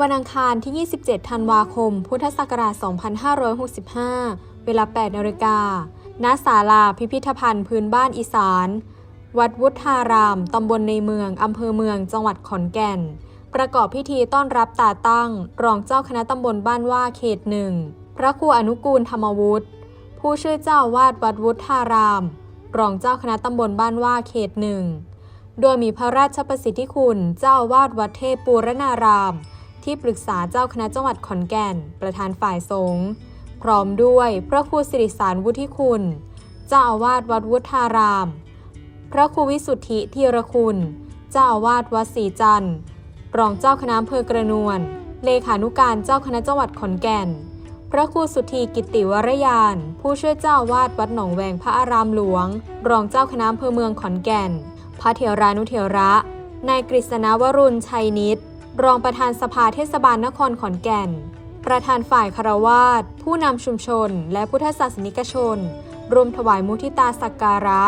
วันอังคารที่ 27 ธันวาคม พุทธศักราช 2565 เวลา 8นาฬิกา ณ ศาลาพิพิธภัณฑ์พื้นบ้านอีสาน วัดวุฒาราม ตำบลในเมือง อำเภอเมือง จังหวัดขอนแก่น ประกอบพิธีต้อนรับตาตั้ง รองเจ้าคณะตำบลบ้านว่าเขตหนึ่ง พระครูอนุกูลธรรมวุฒิ ผู้ช่วยเจ้าวาดวัดวุฒาราม รองเจ้าคณะตำบลบ้านว่าเขตหนึ่ง โดยมีพระราชประสิทธิคุณ เจ้าอาวาดวัดเทพปูรณาราม ที่ปรึกษาเจ้าคณะจังหวัดขอนแก่น ประธานฝ่ายสงฆ์พร้อมด้วยพระครูสิริสารวุฒิคุณ เจ้าอาวาสวัดวุฒาราม พระครูวิสุทธิธีรคุณ เจ้าอาวาสวัดศรีจันทร์รองเจ้าคณะอำเภอกระนวล เลขานุการเจ้าคณะจังหวัดขอนแก่น พระครูสุธีกิติวรยาน ผู้ช่วยเจ้าอาวาสวัดหนองแวงพระอารามหลวง รองเจ้าคณะอำเภอเมืองขอนแก่น พระเถรานุเถระ นายกฤษณวรุณชัยนิต รองประธานสภาเทศบาลนครขอนแก่น ประธานฝ่ายคารวาสผู้นำชุมชน และพุทธศาสนิกชนรวมถวายมุทิตาสักการะ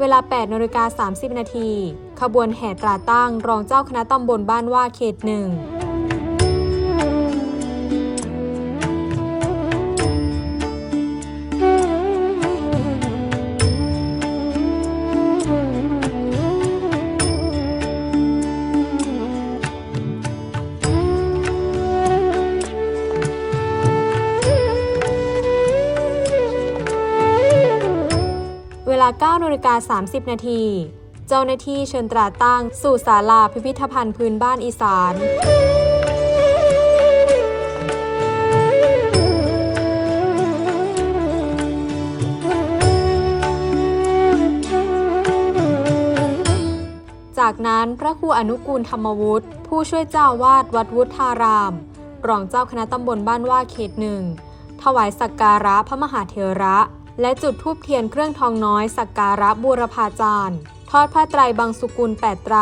เวลา 8นาฬิกา30 นาที ขบวนแห่ตราตั้ง รองเจ้าคณะตำบลบ้านว่าเขตหนึ่ง ลา9นาฬิกา30 นาที เจ้าหน้าที่เชิญตราตั้งสู่ศาลาพิพิธภัณฑ์พื้นบ้านอีสานจากนั้นพระครูอนุกูลธรรมวุฒิผู้ช่วยเจ้าอาวาดวัดวุฒาราม รองเจ้าคณะตำบลบ้านว่าเขตหนึ่ง ถวายสักการะพระมหาเถระ และจุดธูปเทียนเครื่องทองน้อยสักการะบูรพาจารย์ ทอดผ้าไตรบางสุกุลแปดไตร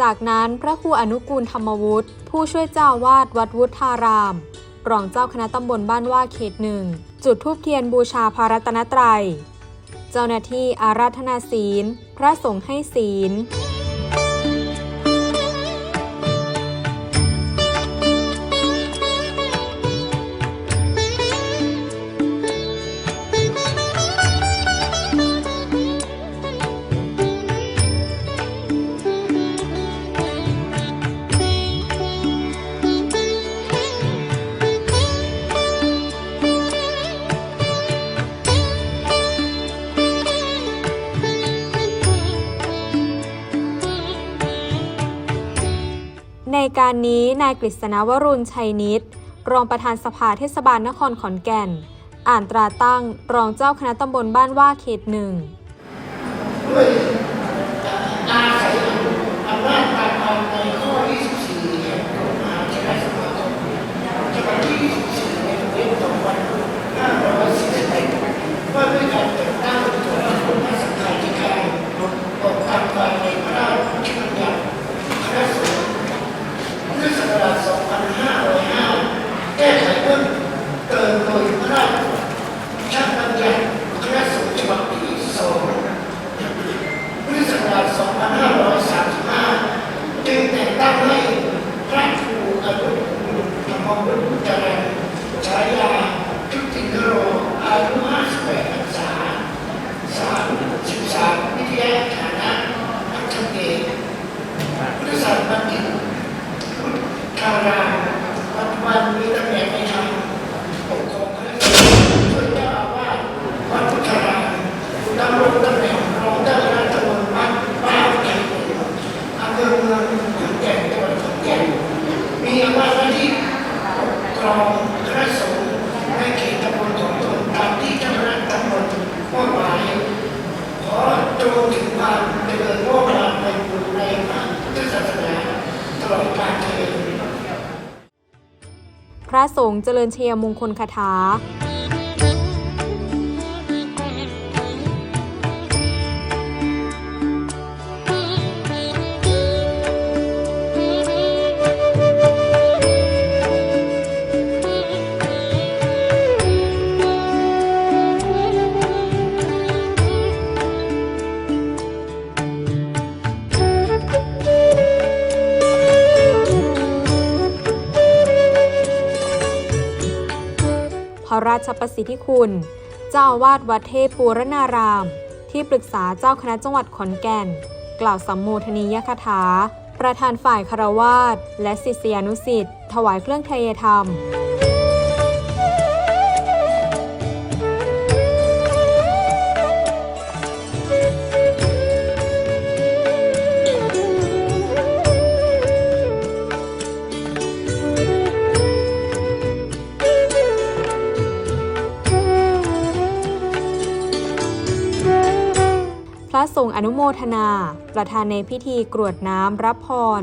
จากนั้นพระครูอนุกูลธรรมวุฒิผู้ช่วยเจ้าวาดวัดวุฒาราม รองเจ้าคณะตำบลบ้านว่าเขตหนึ่ง จุดธูปเทียนบูชาพระรัตนตรัย เจ้าหน้าที่อาราธนาศีล พระสงฆ์ให้ศีล การนี้นายกฤษณวรุณชัยนิตรองประธานสภาเทศบาลนครขอนแก่น อ่านตราตั้งรองเจ้าคณะตำบลบ้านว่าเขตหนึ่ง อาศัยอำนาจตามความในข้อ 24 แห่งกฎหมายชนะสมาคมฉบับที่ 24 ในเดือนต่อวัน541ว่าด้วยการแต่งตั้งตัวละครพระสังฆาธิการออกตามความในพระราชบัญญัติคณะสงฆ์พุทธศักราช 2505 แก้ไขเพิ่มเติมโดยพระราชบัญญัติคณะสงฆ์ฉบับที่2 พุทธศักราช 2535 จึงแต่งตั้งให้พระครูอนุกู ของพรมวุฒิเจ้าฉายาชุตินโรอายุ58พรรษาสามสิบสามวิทยาฐานะอัคเกตพุทธศาสนาบัณฑิตพุทธารามปัจจุบันมีตำแหน่งในทางปกครองคณะสงฆ์ช่วยเจ้าอาวาสวัดพุทธารามดำรงตำแหน่งรองเจ้าคณะตำบลบ้านบ้านแก่นอำเภอเมืองขอนแก่นจังหวัดขอนแก่นมีอำนาจหน้าที่ปกค รองคณะสงฆ์ในเขตตำบลของตนตามที่เจ้าคณะตำบลมอบหมายขอจงถึงความเจริญงอกงามในบุญในพระพุทธศาสนาตลอดกาลเทอญพระสงฆ์เจริญเชียมงคลคาถา ระราชประสิทธิคุณ เจ้าอาวาสวัดเทพปูรณาราม ที่ปรึกษาเจ้าคณะจังหวัดขอนแก่น กล่าวสัมโมทนียคาถา ประธานฝ่ายคารวาสและศิษยานุสิ์ถวายเครื่องเทยธรรม ทรงอนุโมทนา ประธานในพิธีกรวดน้ำรับพร